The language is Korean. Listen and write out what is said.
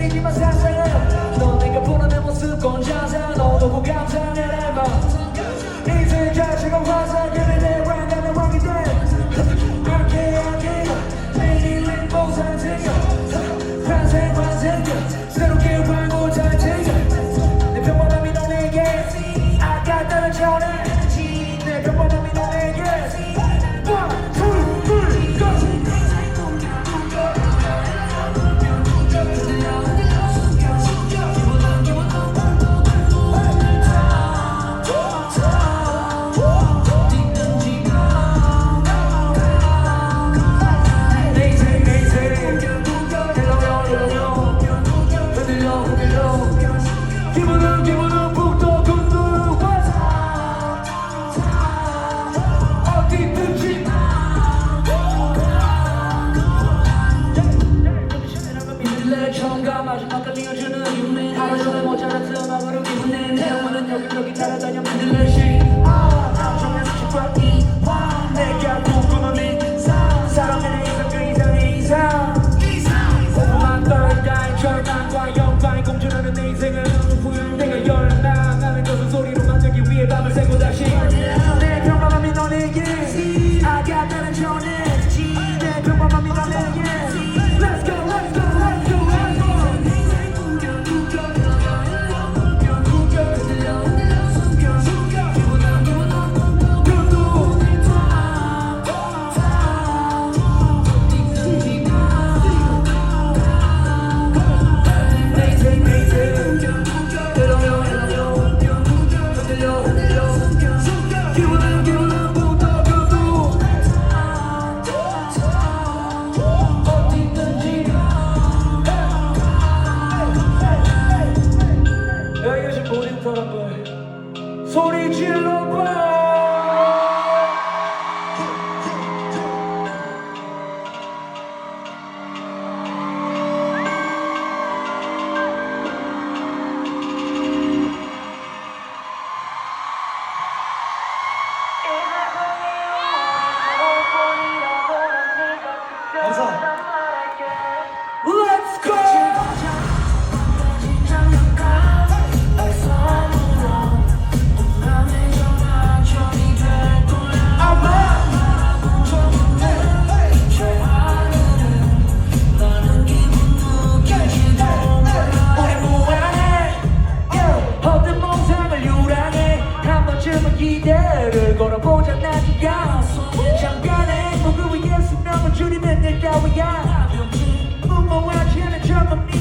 sarili masasakit 모조리 모자라 틈 아무르기 혼내는 내 영혼은 여기저기 따라다녀 사람들. 소리 질러 봐. that we got. Move around, and jump,